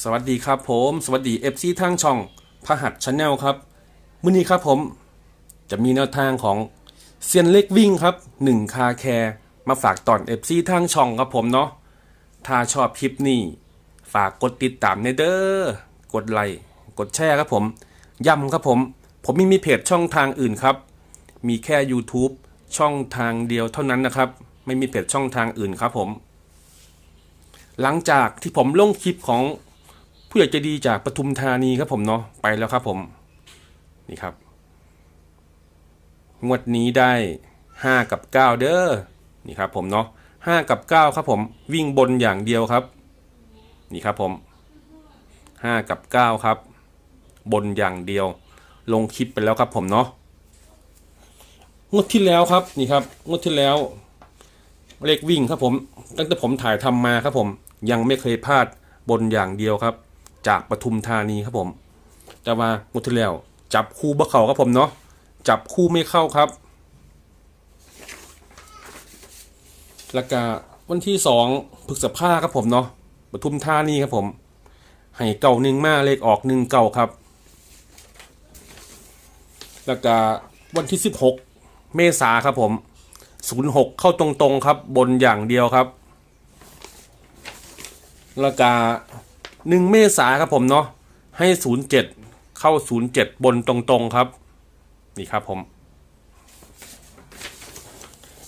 สวัสดีครับผม สวัสดีเอฟซีทางช่องพหัสชาแนลครับมื้อนี้ครับผมจะมีแนวทางของเซียนเล็กวิ่งครับ1คาแคร์มาฝากตอนเอฟซีทางช่องครับผมเนาะถ้าชอบคลิปนี้ ฝากกดติดตามในเด้อกดไลค์กดแชร์ครับผมย้ำครับผม ผมไม่มีเพจช่องทางอื่นครับ มีแค่ YouTube ช่องทางเดียวเท่านั้นนะครับ ไม่มีเพจช่องทางอื่นครับผม หลังจากที่ผมลงคลิปของ ผู้ใหญ่ใจดีจากปทุมธานีครับผมเนาะไปแล้วครับผม นี่ครับ งวดนี้ได้ห้ากับเก้าเด้อนี่ครับผมเนาะห้ากับเก้าครับผม วิ่งบนอย่างเดียวครับ นี่ครับผมห้ากับเก้าครับ บนอย่างเดียว ลงคลิปไปแล้วครับผมเนาะงวดที่แล้วครับนี่ครับงวดที่แล้ว เลขวิ่งครับผม ตั้งแต่ผมถ่ายทำมาครับผม ยังไม่เคยพลาดบนอย่างเดียวครับ จากปทุมธานีครับผม แต่ว่างวดที่แล้วจับคู่บ่เขาครับผมเนาะจับคู่ไม่เข้าครับแล้วก็วันที่สองพฤษภาครับผมเนาะปทุมธานีครับผมให้เก่าหนึ่งมาเลขออกหนึ่งเก่าครับ แล้วก็วันที่สิบหกเมษาครับผมศูนย์หกเข้าตรงๆครับบนอย่างเดียวครับ แล้วก็ หนึ่งเมษาครับผมเนาะให้ศูนย์เจ็ดเข้าศูนย์เจ็ดบนตรงๆครับ นี่ครับผม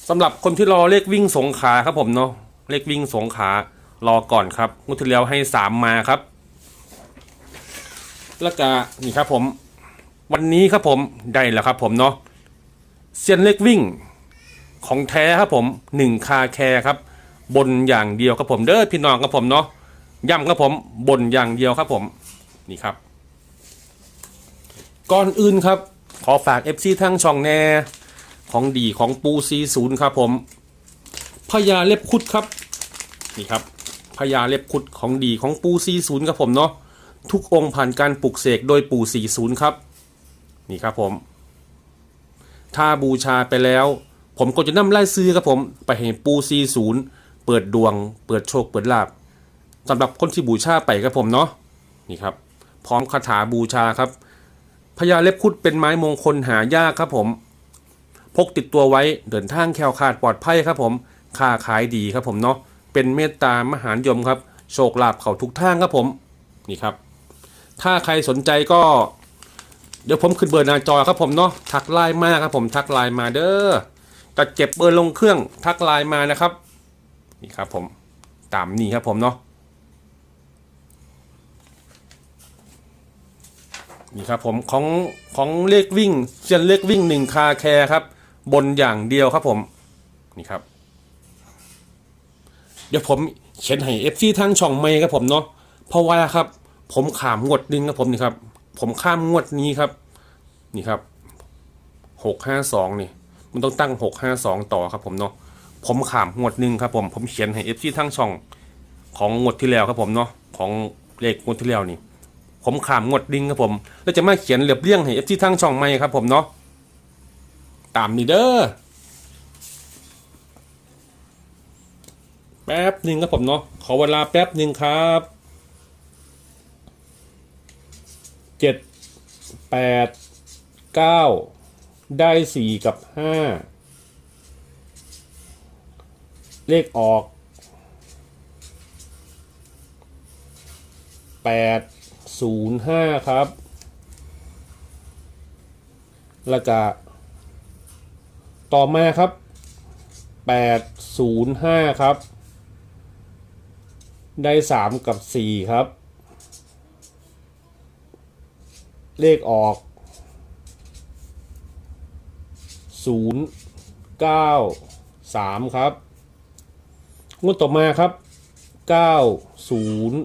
สำหรับคนที่รอเลขวิ่งสงขาครับผมเนาะเลขวิ่งสงขารอก่อนครับงวดที่แล้วให้สามมาครับ แล้วก็นี่ครับผม วันนี้ครับผมได้แล้วครับผมเนาะเซียนเลขวิ่งของแท้ครับผมหนึ่งคาแคร์ครับ บนอย่างเดียวครับผมเด้อพี่น้องครับผมเนาะ ย้ำครับผมบนอย่างเดียวครับผมนี่ครับ ก่อนอื่นครับ ขอฝาก FC ทั้งช่องแน่ของดีของปูซีศูนย์ครับผมพญาเล็บคุดครับนี่ครับพญาเล็บคุดของดีของปูซีศูนย์ครับผมเนาะทุกองค์ผ่านการปลุกเสกโดยปูซีศูนย์ครับนี่ครับผมถ้าบูชาไปแล้ว ผมก็จะนำไล่ซื้อครับผม ไปให้ปูซีศูนย์เปิดดวง เปิดโชค เปิดลาบ สำหรับคนที่บูชาไปครับผมเนาะนี่ครับ พร้อมคาถาบูชาครับพญาเล็บคุดเป็นไม้มงคลหายากครับผม พกติดตัวไว้เดินทางแคล้วคลาดปลอดภัยครับผมค้าขายดีครับผมเนาะเป็นเมตตามหานิยมครับ โชคลาภเขาทุกทางครับผมนี่ครับ ถ้าใครสนใจก็ เดี๋ยวผมขึ้นเบอร์หน้าจอครับผมเนาะทักไลน์มาครับผมทักไลน์มาเด้อจะเก็บเบอร์ลงเครื่องทักไลน์มานะครับนี่ครับผมตามนี้ครับผมเนาะ นี่ครับผมของของเลขวิ่งเซียนเลขวิ่งหนึ่งคาแคร์ครับ บนอย่างเดียวครับผมนี่ครับ เดี๋ยวผมเขียนให้เอฟซีทางช่องไม่ครับผมเนาะเพราะว่าครับ ผมขามงวดหนึงครับผมนี่ครับ ผมข้ามงวดนี้ครับ นี่ครับหกห้าสองนี่ มันต้องตั้งหกห้าสองต่อครับผมเนาะผมขามงวดหนึ่งครับผมผมเขียนให้เอฟซีทั้งช่องของงวดที่แล้วครับผมเนาะของเลขงวดที่แล้วนี่ ผมขามงดดิ้งครับผม แล้วจะมาเขียนเรียบเรียงให้เอฟซีทั้งช่องไม่ครับผมเนาะตามนี้เด้อแป๊บหนึ่งครับผมเนาะขอเวลาแป๊บหนึ่งครับเจ็ดแปดเก้าได้สี่กับห้าเลขออกแปด ศูนย์ห้าครับ แล้วก็ต่อมาครับแปดศูนย์ห้าครับ ได้สามกับสี่ครับ เลขออกศูนย์เก้าสามครับงวดต่อมาครับเก้าศูนย์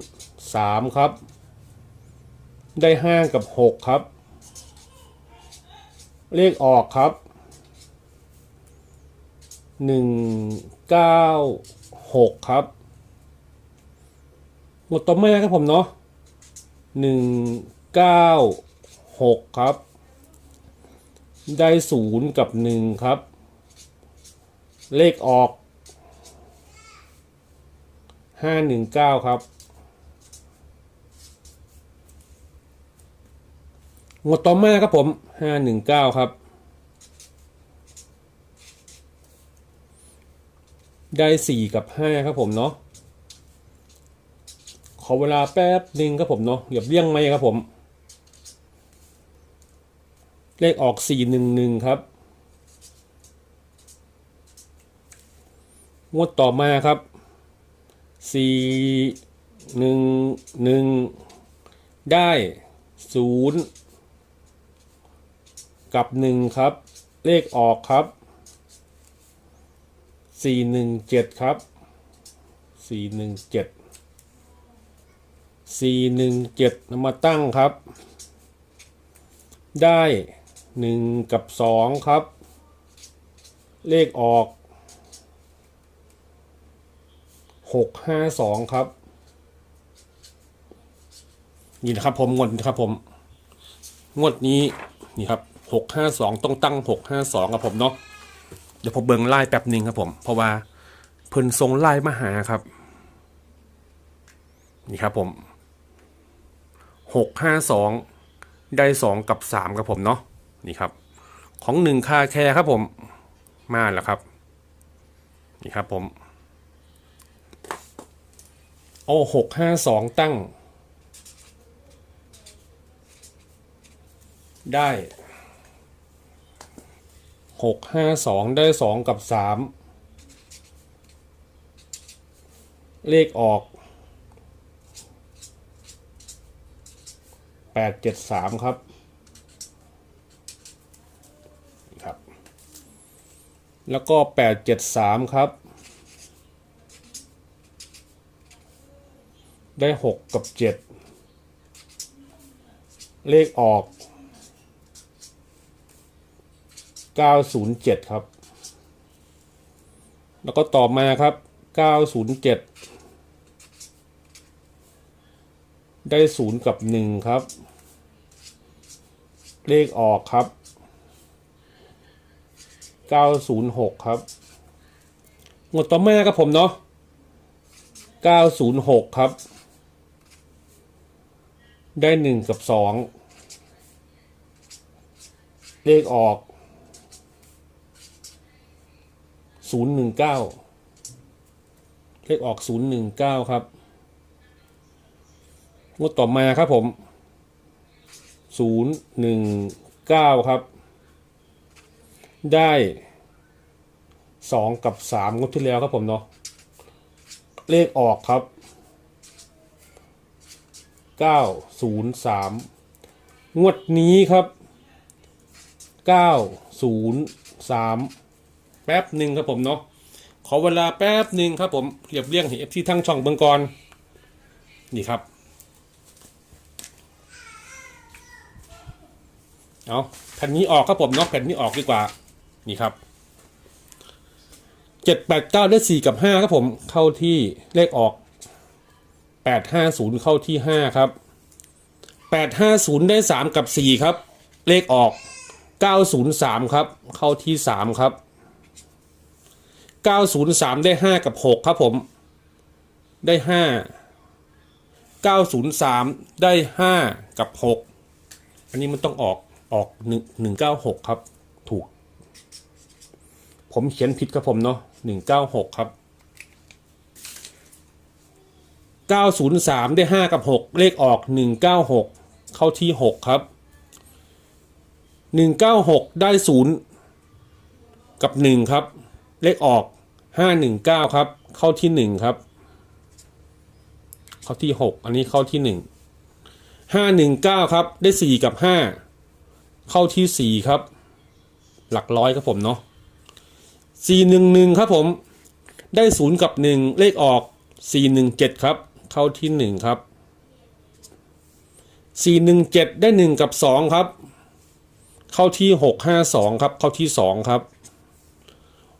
สามครับ ได้ห้ากับหกครับ เลขออกครับหนึ่งเก้าหกครับ หมดต่อมาครับผมเนาะหนึ่งเก้าหกครับ ได้ศูนย์กับหนึ่งครับ เลขออกห้าหนึ่งเก้าครับ งวดต่อมาครับผมห้าหนึ่งเก้าครับ ได้สี่กับห้าครับผมเนาะขอเวลาแป๊บหนึ่งครับผมเนาะเหยียบเลี่ยงไหมครับผม เลขออกสี่หนึ่งหนึ่งครับงวดต่อมาครับสี่หนึ่งหนึ่งได้ศูนย์ กับหนึ่งครับ เลขออกครับสี่หนึ่งเจ็ดครับสี่หนึ่งเจ็ดสี่หนึ่งเจ็ดนำมาตั้งครับ ได้หนึ่งกับสองครับ เลขออกหกห้าสองครับนี่นะครับผมงวดนะครับผมงวดนี้นี่ครับ หกห้าสองต้องตั้งหกห้าสองครับผมเนาะเดี๋ยวผมเบิ่งไล่แป๊บหนึ่งครับผม เพราะว่าเพิ่นทรงไล่มาหาครับ นี่ครับผมหกห้าสองได้สองกับสามครับผมเนาะนี่ครับ ของหนึ่งคาแคร์ครับผมมาแล้วครับ นี่ครับผมโอ้หกห้าสองตั้ง ได้ หกห้าสองได้สองกับสามเลขออกแปดเจ็ดสามครับครับ แล้วก็แปดเจ็ดสามครับ ได้หกกับเจ็ดเลขออก 907 ครับ แล้วก็ต่อมาครับ 907 ได้ 0 กับ 1 ครับ เลขออกครับ 906 ครับงวดต่อมาครับผมเนาะ 906 ครับ ได้ 1 กับ 2 เลขออก ศูนย์หนึ่งเก้าเลขออกศูนย์หนึ่งเก้าครับงวดต่อมาครับผมศูนย์หนึ่งเก้าครับ ได้สองกับสามงวดที่แล้วครับผมเนาะเลขออกครับเก้าศูนย์สามงวดนี้ครับเก้าศูนย์สาม แป๊บหนึ่งครับผมเนาะขอเวลาแป๊บหนึ่งครับผมเรียบเรียงเอฟที่ทั้งช่องเบิงกรนี่ครับเอาแผ่นนี้ออกครับผมเนาะแผ่นนี้ออกดีกว่านี่ครับเจ็ดแปดเก้าได้สี่กับห้าครับผมเข้าที่เลขออกแปดห้าศูนย์เข้าที่ห้าครับแปดห้าศูนย์ได้สามกับสี่ครับ เลขออกเก้าศูนย์สามครับ เข้าที่สามครับ 903 ได้ 5 กับ 6 ครับผม ได้ 5 903 ได้ 5 กับ 6 อันนี้มันต้องออกออก 1 196 ครับ ถูก ผมเขียนผิดครับผมเนาะ196 ครับ 903 ได้ 5 กับ 6 เลขออก 196 เข้าที่ 6 ครับ 196 ได้ 0 กับ 1 ครับ เลขออก 519 ครับ เข้าที่ 1 ครับ เข้าที่ 6 อันนี้เข้าที่ 1 519 ครับ ได้ 4 กับ 5 เข้าที่ 4 ครับ หลักร้อยครับผมเนาะ411 ครับผม ได้ 0 กับ 1 เลขออก 417 ครับ เข้าที่ 1 ครับ 417 ได้ 1 กับ 2 ครับ เข้าที่ 652 ครับ เข้าที่ 2 ครับ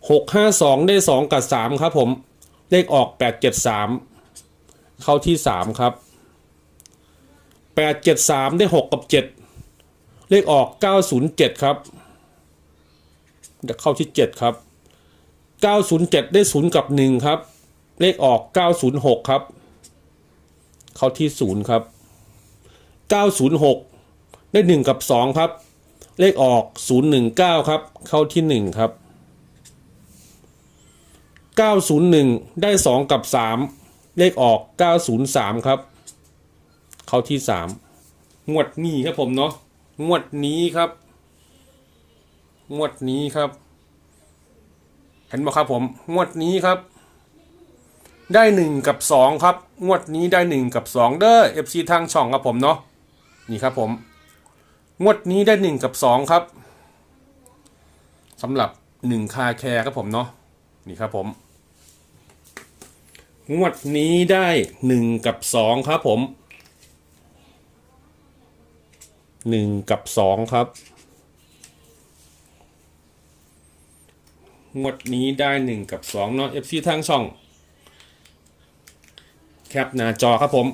หกห้าสองได้สองกับสามครับผม เลขออกแปดเจ็ดสามเข้าที่สามครับแปดเจ็ดสามได้หกกับเจ็ดเลขออกเก้าศูนย์เจ็ดครับ เข้าที่เจ็ดครับเก้าศูนย์เจ็ดได้ศูนย์กับหนึ่งครับ เลขออกเก้าศูนย์หกครับ เข้าที่ศูนย์ครับเก้าศูนย์หกได้หนึ่งกับสองครับเลขออกศูนย์หนึ่งเก้าครับเข้าที่หนึ่งครับ เก้าศูนย์หนึ่งได้สองกับสามเลขออกเก้าศูนย์สามครับ เข้าที่สามงวดนี้ครับผมเนาะงวดนี้ครับ งวดนี้ครับ เห็นไหมครับผม งวดนี้ครับ ได้หนึ่งกับสองครับ งวดนี้ได้หนึ่งกับสองเด้อเอฟซีทางช่องครับผมเนาะนี่ครับผม งวดนี้ได้หนึ่งกับสองครับสำหรับหนึ่งคาแคร์ครับผมเนาะนี่ครับผม งวดนี้ได้หนึ่งกับสองครับผมหนึ่งกับสองครับ งวดนี้ได้หนึ่งกับสองเนาะ FC ทางช่อง แคปหน้าจอครับผม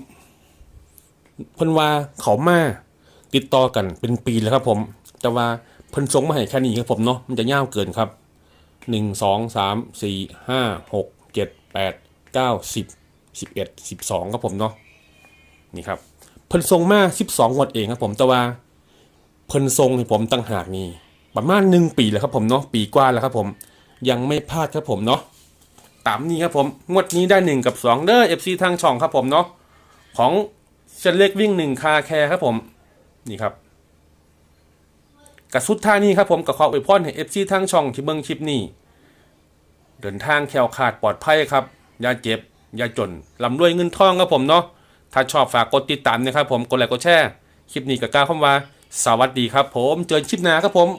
เพิ่นว่าเขามาติดต่อกันเป็นปีแล้วครับผม แต่ว่าเพิ่นส่งมาให้แค่นี้ครับผมเนาะมันจะยาวเกินครับหนึ่งสองสามสี่ห้าหกเจ็ดแปด ก้าสิบสิบเอ็ดสิบสองครับผมเนาะนี่ครับเพิ่นส่งมาสิบสองงวดเองครับผมแต่ว่าเพิ่นทรงให้ผมตั้งหากนี่ประมาณหนึ่งปีแล้วครับผมเนาะปีกว่าแล้วครับผมยังไม่พลาดครับผมเนาะตามนี้ครับผมงวดนี้ได้หนึ่งกับสองเด้อเอฟซีทางช่องครับผมเนาะของเชนเล็กวิ่งหนึ่งคาแคร์ครับผมนี่ครับกับสุดท่านี้ครับผมกับขออวยพรให้เอฟซีทางช่องที่เบิ่งคลิปนี้เดินทางแคล้วขาดปลอดภัยครับ อย่าเจ็บ อย่าจนลำรวยเงินทองครับผมเนาะถ้าชอบฝากกดติดตามนะครับผมกดไลค์กดแชร์คลิปนี้กับกาวคำว่า สวัสดีครับผม เจอกันคลิปหน้าครับผม